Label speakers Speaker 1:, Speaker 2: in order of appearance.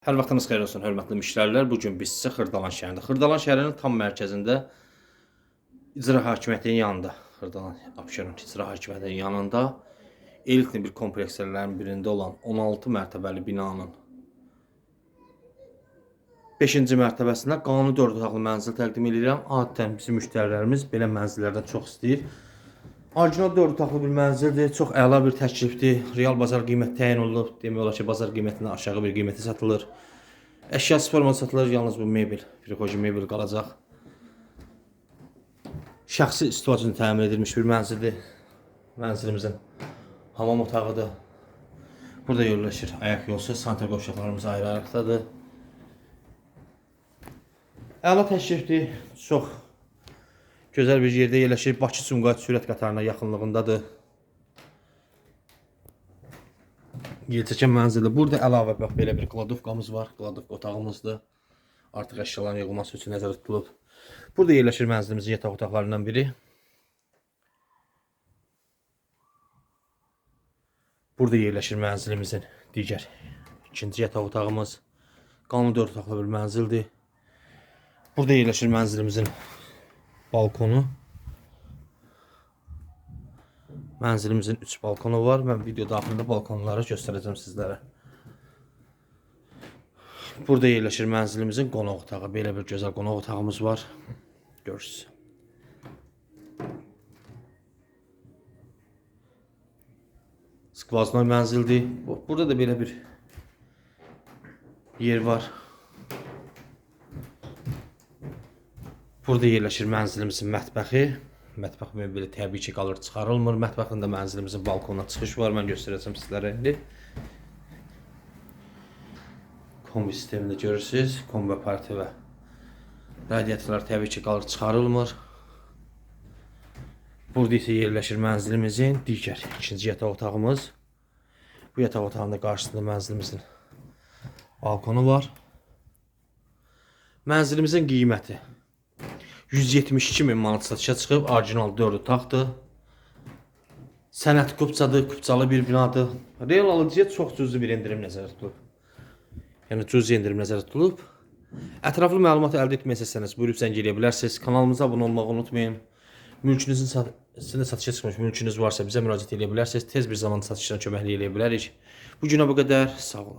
Speaker 1: Hər vaxtınız xeyir olsun, hörmətli müştərilər. Bu gün biz sizə Xırdalan şəhərində, Xırdalan şəhərinin tam mərkəzində icra hakimiyyətinin yanında, Xırdalan Abşeron icra hakimiyyətinin yanında elitli bir komplekslərin birində olan 16 mərtəbəli binanın 5-ci mərtəbəsində qanuni 4 otaqlı mənzil təqdim edirəm. Adətən bizim müştərilərimiz belə mənzillərdən çox istəyir. Orijinal 4 otaqlı bir mənzildir. Çox əla bir təklifdir. Real bazar qiyməti təyin olunub. Demək olar ki, bazar qiymətindən aşağı bir qiymətə satılır. Əşya forma satılır. Yalnız bu mebel, frikoji mebel qalacaq. Şəxsi istifadə üçün təmin edilmiş bir mənzildir. Mənzilimizin hamam otağıdır. Burada yerləşir ayaq yolsu, sanitar qovşaqlarımız ayrı-ayrıqdadır. Əla təşrifdir. Çox gözəl bir yerdə yerləşir. Bakı Sumqayıt sürət qatarına yaxınlığındadır. Yelçəkən mənzili. Burada əlavə bax belə bir kladovkamız var. Kladovka otağımızdır. Artıq əşyaların yığılması üçün nəzərdə tutulub. Burada yerləşir mənzilimizin yataq otaqlarından biri. Burada yerləşir mənzilimizin digər ikinci yataq otağımız. Qanun 4 otaqlı bir mənzildir. Burada yerləşir mənzilimizin balkonu. Mənzilimizin 3 balkonu var. Mən video daxilində balkonları göstərəcəm sizlərə. Burada yerləşir mənzilimizin qonaq otağı. Belə bir gözəl qonaq otağımız var. Görürsüz. Skvaznoy mənzildir. Bu- Burada da belə bir yer var. Burada yerləşir mənzilimizin mətbəxi. Mətbəx mebeli təbii ki, qalır çıxarılmır. Mətbəxində mənzilimizin balkonuna çıxış var. Mən göstərəcəm sizlərə indi. Kombi sistemini görürsüz. Kombi aparatı və radiatorlar təbii ki, qalır çıxarılmır. Burada isə yerləşir mənzilimizin digər ikinci yataq otağımız. Bu yataq otağının qarşısında mənzilimizin balkonu var. Mənzilimizin qiyməti 172 min manat satışa çıxıb, orijinal 4 otaqdır. Sənət kupçadır, kupçalı bir binadır. Real alıcıya çox cüzi bir endirim nəzərdə tutulub. Yəni cüzi endirim nəzərdə tutulub. Ətraflı məlumat əldə etmək istəsəniz, buyurub zəng eləyə bilərsiniz. Kanalımıza abunə olmağı unutmayın. Mülkünüzün sat sizin də satışa çıxmış mülkünüz varsa bizə müraciət eləyə bilərsiniz. Tez bir zamanda satışdan köməklik eləyə bilərik. Bu günə bu qədər. Sağ olun.